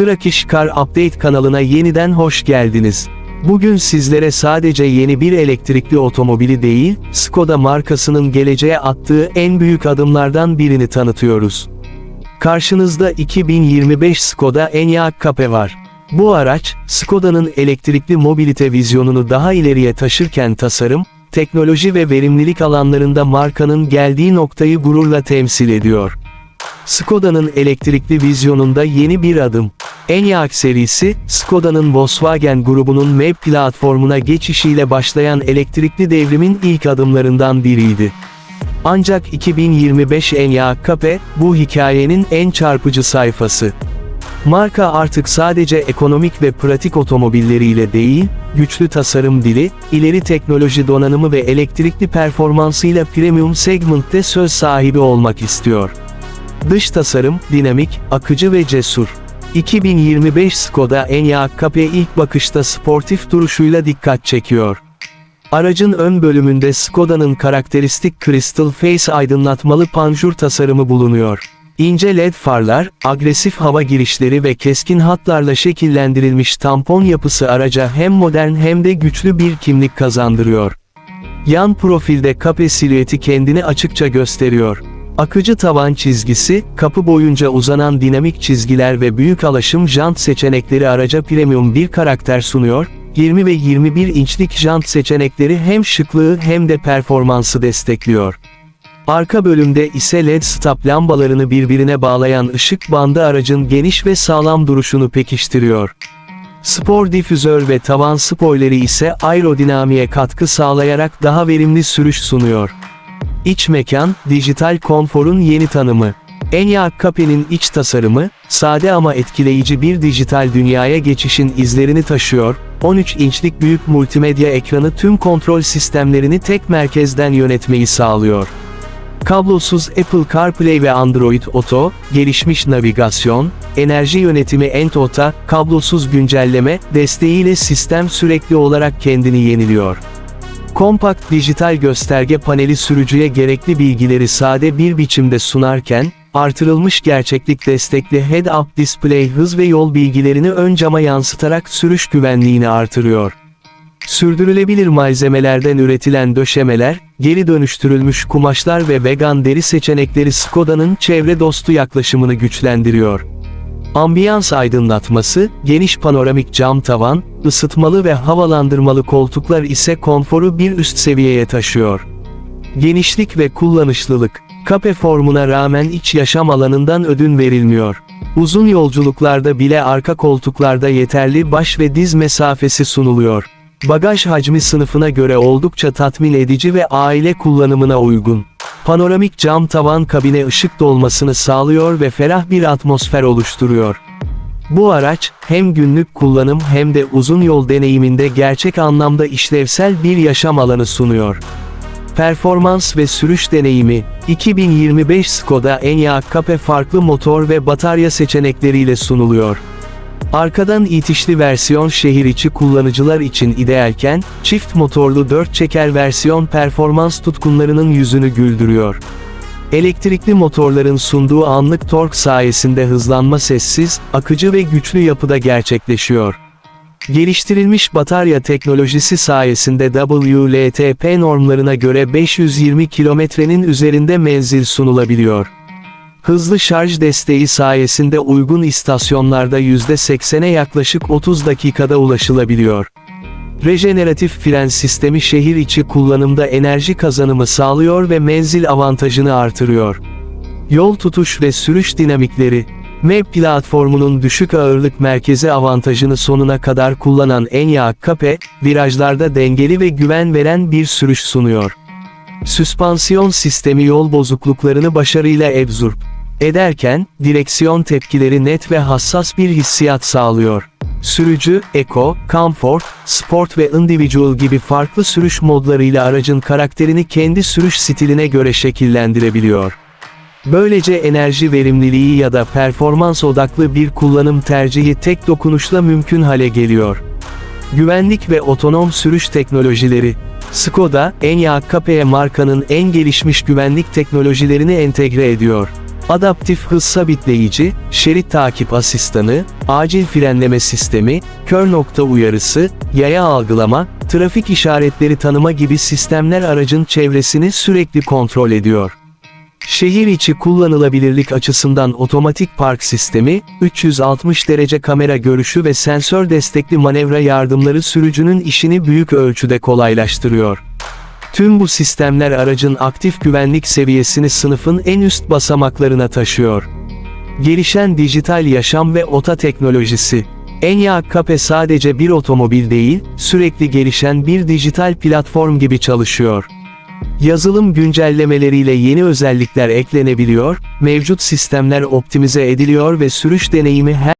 Trakish Car Update kanalına yeniden hoş geldiniz. Bugün sizlere sadece yeni bir elektrikli otomobili değil, Skoda markasının geleceğe attığı en büyük adımlardan birini tanıtıyoruz. Karşınızda 2025 Skoda Enyaq Coupe var. Bu araç, Skoda'nın elektrikli mobilite vizyonunu daha ileriye taşırken tasarım, teknoloji ve verimlilik alanlarında markanın geldiği noktayı gururla temsil ediyor. Skoda'nın elektrikli vizyonunda yeni bir adım. Enyaq serisi, Skoda'nın Volkswagen grubunun MEB platformuna geçişiyle başlayan elektrikli devrimin ilk adımlarından biriydi. Ancak 2025 Enyaq Coupe, bu hikayenin en çarpıcı sayfası. Marka artık sadece ekonomik ve pratik otomobilleriyle değil, güçlü tasarım dili, ileri teknoloji donanımı ve elektrikli performansıyla premium segmentte söz sahibi olmak istiyor. Dış tasarım, dinamik, akıcı ve cesur. 2025 Skoda Enyaq Coupe ilk bakışta sportif duruşuyla dikkat çekiyor. Aracın ön bölümünde Skoda'nın karakteristik Crystal Face aydınlatmalı panjur tasarımı bulunuyor. İnce led farlar, agresif hava girişleri ve keskin hatlarla şekillendirilmiş tampon yapısı araca hem modern hem de güçlü bir kimlik kazandırıyor. Yan profilde kape silüeti kendini açıkça gösteriyor. Akıcı tavan çizgisi, kapı boyunca uzanan dinamik çizgiler ve büyük alaşım jant seçenekleri araca premium bir karakter sunuyor, 20 ve 21 inçlik jant seçenekleri hem şıklığı hem de performansı destekliyor. Arka bölümde ise led stop lambalarını birbirine bağlayan ışık bandı aracın geniş ve sağlam duruşunu pekiştiriyor. Spor difüzör ve tavan spoileri ise aerodinamiğe katkı sağlayarak daha verimli sürüş sunuyor. İç mekan, dijital konforun yeni tanımı. Enyaq Coupe'nin iç tasarımı, sade ama etkileyici bir dijital dünyaya geçişin izlerini taşıyor, 13 inçlik büyük multimedya ekranı tüm kontrol sistemlerini tek merkezden yönetmeyi sağlıyor. Kablosuz Apple CarPlay ve Android Auto, gelişmiş navigasyon, enerji yönetimi Entota, kablosuz güncelleme, desteğiyle sistem sürekli olarak kendini yeniliyor. Kompakt dijital gösterge paneli sürücüye gerekli bilgileri sade bir biçimde sunarken, artırılmış gerçeklik destekli head-up display hız ve yol bilgilerini ön cama yansıtarak sürüş güvenliğini artırıyor. Sürdürülebilir malzemelerden üretilen döşemeler, geri dönüştürülmüş kumaşlar ve vegan deri seçenekleri Skoda'nın çevre dostu yaklaşımını güçlendiriyor. Ambiyans aydınlatması, geniş panoramik cam tavan, ısıtmalı ve havalandırmalı koltuklar ise konforu bir üst seviyeye taşıyor. Genişlik ve kullanışlılık, kape formuna rağmen iç yaşam alanından ödün verilmiyor. Uzun yolculuklarda bile arka koltuklarda yeterli baş ve diz mesafesi sunuluyor. Bagaj hacmi sınıfına göre oldukça tatmin edici ve aile kullanımına uygun. Panoramik cam tavan kabine ışık dolmasını sağlıyor ve ferah bir atmosfer oluşturuyor. Bu araç, hem günlük kullanım hem de uzun yol deneyiminde gerçek anlamda işlevsel bir yaşam alanı sunuyor. Performans ve sürüş deneyimi, 2025 Skoda Enyaq Coupe farklı motor ve batarya seçenekleriyle sunuluyor. Arkadan itişli versiyon şehir içi kullanıcılar için idealken, çift motorlu 4 çeker versiyon performans tutkunlarının yüzünü güldürüyor. Elektrikli motorların sunduğu anlık tork sayesinde hızlanma sessiz, akıcı ve güçlü yapıda gerçekleşiyor. Geliştirilmiş batarya teknolojisi sayesinde WLTP normlarına göre 520 kilometrenin üzerinde menzil sunulabiliyor. Hızlı şarj desteği sayesinde uygun istasyonlarda %80'e yaklaşık 30 dakikada ulaşılabiliyor. Rejeneratif fren sistemi şehir içi kullanımda enerji kazanımı sağlıyor ve menzil avantajını artırıyor. Yol tutuş ve sürüş dinamikleri, MEB platformunun düşük ağırlık merkezi avantajını sonuna kadar kullanan Enyaq Coupe, virajlarda dengeli ve güven veren bir sürüş sunuyor. Süspansiyon sistemi yol bozukluklarını başarıyla ebzurb ederken, direksiyon tepkileri net ve hassas bir hissiyat sağlıyor. Sürücü, Eco, Comfort, Sport ve Individual gibi farklı sürüş modlarıyla aracın karakterini kendi sürüş stiline göre şekillendirebiliyor. Böylece enerji verimliliği ya da performans odaklı bir kullanım tercihi tek dokunuşla mümkün hale geliyor. Güvenlik ve otonom sürüş teknolojileri. Skoda, Enyaq Coupe'ye markanın en gelişmiş güvenlik teknolojilerini entegre ediyor. Adaptif hız sabitleyici, şerit takip asistanı, acil frenleme sistemi, kör nokta uyarısı, yaya algılama, trafik işaretleri tanıma gibi sistemler aracın çevresini sürekli kontrol ediyor. Şehir içi kullanılabilirlik açısından otomatik park sistemi, 360 derece kamera görüşü ve sensör destekli manevra yardımları sürücünün işini büyük ölçüde kolaylaştırıyor. Tüm bu sistemler aracın aktif güvenlik seviyesini sınıfın en üst basamaklarına taşıyor. Gelişen dijital yaşam ve ota teknolojisi. Enya Cape sadece bir otomobil değil, sürekli gelişen bir dijital platform gibi çalışıyor. Yazılım güncellemeleriyle yeni özellikler eklenebiliyor, mevcut sistemler optimize ediliyor ve sürüş deneyimi her